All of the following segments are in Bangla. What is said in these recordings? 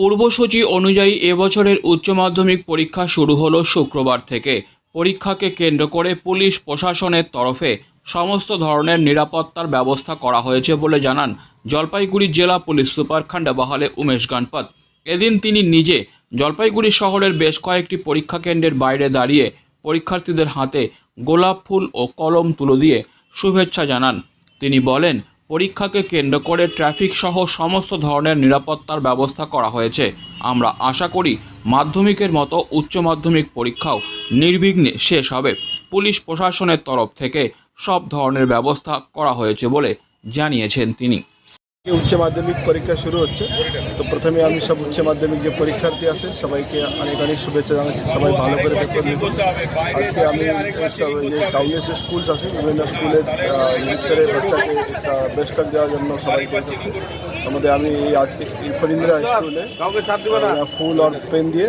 পূর্বসূচি অনুযায়ী এবছরের উচ্চ মাধ্যমিক পরীক্ষা শুরু হলো শুক্রবার থেকে। পরীক্ষাকে কেন্দ্র করে পুলিশ প্রশাসনের তরফে সমস্ত ধরনের নিরাপত্তার ব্যবস্থা করা হয়েছে বলে জানান জলপাইগুড়ি জেলা পুলিশ সুপার খান্ডাবাহালে উমেশ গণপত এদিন তিনি নিজে জলপাইগুড়ি শহরের বেশ কয়েকটি পরীক্ষা কেন্দ্রের বাইরে দাঁড়িয়ে পরীক্ষার্থীদের হাতে গোলাপ ফুল ও কলম তুলে দিয়ে শুভেচ্ছা জানান। তিনি বলেন পরীক্ষাকে কেন্দ্র করে ট্রাফিক সহ সমস্ত ধরনের নিরাপত্তার ব্যবস্থা করা হয়েছে। আমরা আশা করি মাধ্যমিকের মতো উচ্চ মাধ্যমিক পরীক্ষাও নির্বিঘ্নে শেষ হবে। পুলিশ প্রশাসনের তরফ থেকে সব ধরনের ব্যবস্থা করা হয়েছে বলে জানিয়েছেন তিনি। উচ্চ মাধ্যমিক পরীক্ষা শুরু হচ্ছে তো প্রথমে আমি সব উচ্চ মাধ্যমিক যে পরীক্ষার্থী আছে সবাইকে অনেক অনেক শুভেচ্ছা জানাচ্ছি সবাই ভালো করে পেপার লিখুন আজকে আমি সব যে টাউনে যে স্কুলস আছে বিভিন্ন স্কুলে ইউজ করে বাচ্চাকে একটা বেস্ট দেওয়ার জন্য সবাইকে এসেছি আমাদের আমি এই আজকে ফরিন্দ্রা স্কুলে ফুল আর পেন দিয়ে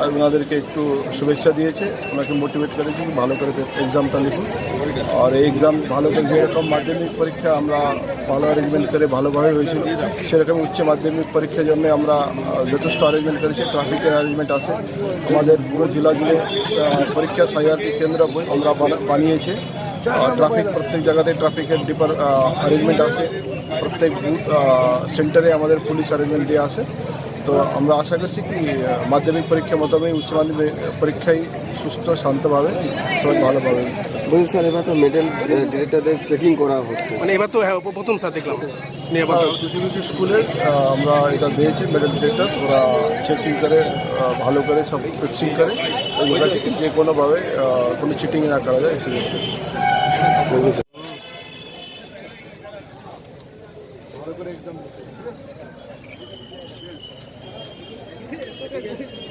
আর ওনাদেরকে একটু শুভেচ্ছা দিয়েছে ওনাকে মোটিভেট করেছি ভালো করে এক্সামটা লিখুন। আর এই এক্সাম ভালো করে যেরকম মাধ্যমিক পরীক্ষা আমরা ভালো অ্যারেঞ্জমেন্ট করে ভালোভাবে হয়েছিল সেরকম উচ্চ মাধ্যমিক পরীক্ষার জন্য আমরা যথেষ্ট অ্যারেঞ্জমেন্ট করেছি ট্রাফিকের অ্যারেঞ্জমেন্ট আছে। আমাদের পুরো জেলা জুড়ে পরীক্ষা সাহায্য কেন্দ্র আমরা বানা- বানিয়েছি। ট্রাফিক প্রত্যেক জায়গাতে ট্রাফিকের ডিপার অ্যারেঞ্জমেন্ট আছে। প্রত্যেক বুথ সেন্টারে আমাদের পুলিশ অ্যারেঞ্জমেন্ট দেওয়া আছে। তো আমরা আশা করছি কি মাধ্যমিক পরীক্ষা মোতাবেক উচ্চ মাধ্যমিক পরীক্ষায় সুস্থ শান্তভাবে সবাই ভালোভাবে বলছি স্যার এবার তো মেডেল ডিরেক্টরদের চেকিং করা হচ্ছে। মানে এবার তো হ্যাঁ প্রথম স্যার দেখলাম। এবার কিছু কিছু স্কুলে আমরা এটা দিয়েছি মেডেল ডিটেক্টর ওরা চেকিং করে ভালো করে সব ফিক্সিং করে। ওগুলো যে কোনোভাবে কোনো চিটিং না করা যায় সেক্ষেত্রে